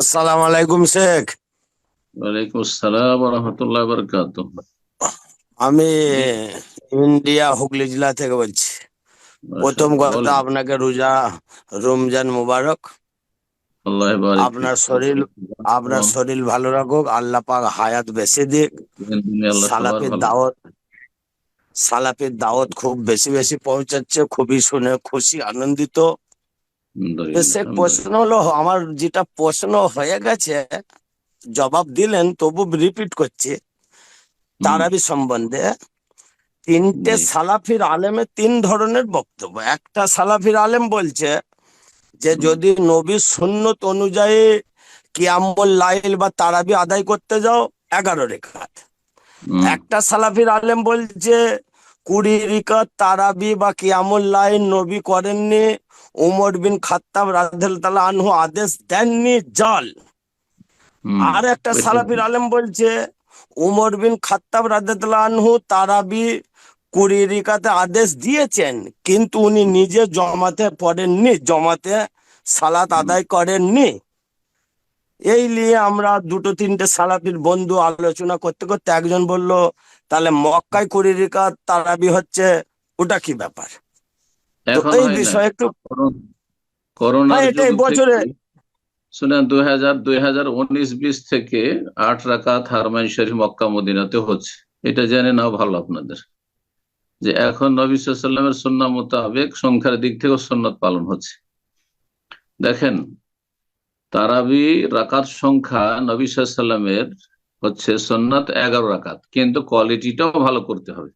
আসসালামু আলাইকুম শেখ। ওয়ালাইকুম আসসালাম রহমতুল্লাহ বরকাত আমি ইন্ডিয়া হুগলি জেলা থেকে বলছি। প্রথম কথা আপনাকে রোজা রমজান মুবারক। আপনার শরীর আপনার শরীর ভালো রাখুক আল্লাহ পাক হায়াত বেশি দিক। সালাফের দাওয়াত সালাফের দাওয়াত খুব বেশি বেশি পৌঁছাচ্ছে খুবই শুনে খুশি আনন্দিত। সে প্রশ্ন হলো আমার যেটা প্রশ্ন হয়ে গেছে জবাব দিলেন তবু রিপিট করছি। তারাবি সম্বন্ধে তিনটে সালাফির আলেমে তিন ধরনের বক্তব্য। একটা সালাফির আলেম বলছে যে যদি নবী সুন্নত অনুযায়ী কিয়াম্বল লাইল বা তারাবি আদায় করতে যাও এগারো রেখাত। একটা সালাফির আলেম বলছে কুড়ি রিকাত তারাবি বা কিয়ামুল লাইল নবী করেননি উমর বিন খাত্তাব রাদিয়াল্লাহু আনহু আদেশ দেননি জল। আর একটা সালাফির আলেম বলছে উমর বিন খাত্তাব রাদিয়াল্লাহু আনহু তারাবি কুড়ি রিকাতে আদেশ দিয়েছেন কিন্তু উনি নিজে জমাতে পড়েননি জমাতে সালাত আদায় করেননি। এই নিয়ে আমরা দুটো তিনটে সালাফির বন্ধু আলোচনা করতে করতে একজন বলল তাহলে মক্কায় কুড়ি রিকাত তারাবি হচ্ছে ওটা কি ব্যাপার? এই বিষয়ে একটু করোনা- হ্যাঁ, এটাই বছরে- শুনেন দুই হাজার দুই হাজার উনিশ বিশ থেকে আট রাকাত হারমাইন শরীফ মক্কা মদিনাতে হচ্ছে। এটা জেনে নাও ভালো আপনাদের। যে এখন নবী সাল্লামের সন্না মোতাবেক সংখ্যার দিক থেকেও সন্ন্যত পালন হচ্ছে। দেখেন তারাবি রাকাত সংখ্যা নবী সাল্লামের হচ্ছে সন্ন্যত এগারো রাকাত। কিন্তু কোয়ালিটিটাও ভালো করতে হবে।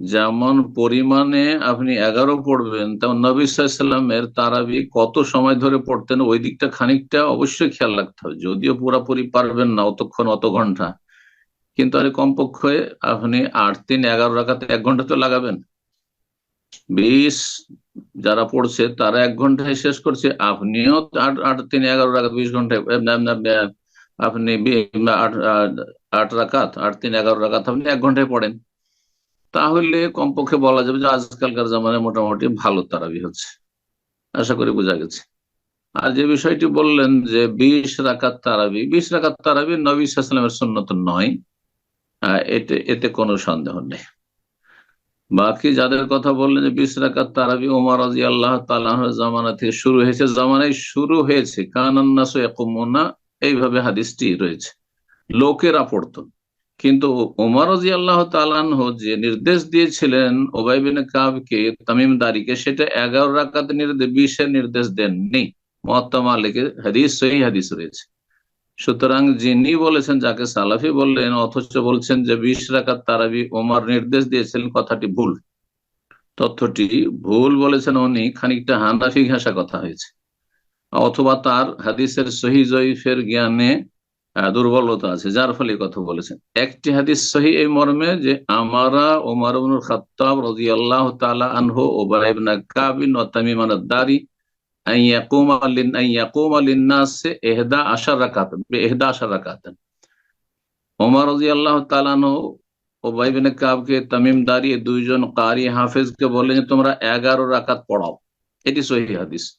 যেমন পরিমাণে আপনি এগারো পড়বেন, তেমন নবী সাল্লামের তারাবি কত সময় ধরে পড়তেন, ওই দিকটা খানিকটা অবশ্যই খেয়াল রাখতে হবে। যদিও পুরাপুরি পারবেন না অতক্ষণ, অত ঘণ্টা। কিন্তু আরে কমপক্ষে আপনি আট, তিন, এগারো রাখাতে এক ঘণ্টা তো লাগাবেন। বিশ যারা পড়ছে, তারা এক ঘন্টায় শেষ করছে। আপনিও আট আট, তিন, এগারো রাখাত, বিশ ঘন্টায় আপনি আট, আট- আট তিন, এগারো রাকাত আপনি এক ঘন্টায় পড়েন। তাহলে কমপক্ষে বলা যাবে যে আজকালকার জামানায় মোটামুটি ভালো তারাবি হচ্ছে। আশা করি বোঝা গেছে। আর যে বিষয়টি বললেন যে বিশ রাকাত তারাবি, বিশ রাকাত তারাবি নবী সাল্লামের সন্ন্যত নয়। এতে এতে কোনো সন্দেহ নেই। বাকি যাদের কথা বললেন যে বিশ রাকাত তারাবি ওমর আল্লাহ তালাহ জামানা থেকে শুরু হয়েছে, জামানায় শুরু হয়েছে কানান্নাস এইভাবে হাদিসটি রয়েছে। লোকেরা পড়তো। কিন্তু ওমর রাজি আল্লাহ তালানহ যে নির্দেশ দিয়েছিলেন ওবাইবিন কাবকে, তামিম দারিকে, সেটা এগারো রাকাত নির্দেশ বিশের নির্দেশ দেননি। মহাত্মা মালিকের হাদিস, সহি হাদিস রয়েছে। সুতরাং যিনি বলেছেন, যাকে সালাফি বললেন, অথচ বলছেন যে বিশ রাকাত তারাবি ওমার নির্দেশ দিয়েছিলেন, কথাটি ভুল। তথ্যটি ভুল বলেছেন উনি, খানিকটা হানাফি ঘাসা কথা হয়েছে। অথবা তার হাদিসের সহি জয়ীফের জ্ঞানে দুর্বলতা আছে, যার ফলে কথা বলেছেন। একটি হাদিস সহি এই মর্মে যে আমারা ওমার খাত্তাব রাদিয়াল্লাহু তাআলা আনহু ওবাই ইবনে কাব বিন তামিম আদ-দারি ইহদা আশার রাকাত ইহদা আশার রাকাত ওমর রাদিয়াল্লাহু তাআলা আনহু ওবাই ইবনে কাবকে তামিম দারি দুইজন কারি হাফেজকে বললেন যে, তোমরা এগারো রাকাত পড়াও। এটি সহি হাদিস।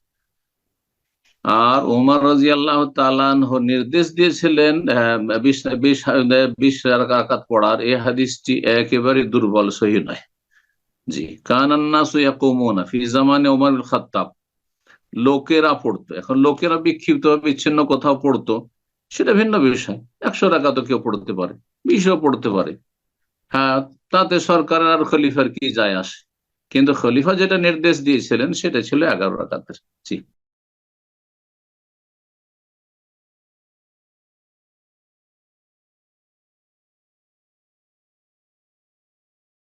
আর উমর রাজি আল্লাহ তালানহ নির্দেশ দিয়েছিলেন বিশ রাকাত পড়ার। এই হাদিসটি একেবারে দুর্বল, সহি নয়। জি। কানান্নাসু ইয়াকুমুনা ফি জামানে উমর বিন খাত্তাব। লোকেরা পড়তো। এখন লোকেরা বিক্ষিপ্ত বিচ্ছিন্ন কোথাও পড়তো, সেটা ভিন্ন বিষয়। একশো টাকা তো কেউ পড়তে পারে, বিশও পড়তে পারে। হ্যাঁ তাতে সরকারের আর খলিফার কি যায় আসে? কিন্তু খলিফা যেটা নির্দেশ দিয়েছিলেন, সেটা ছিল এগারো রাকাতের। জি।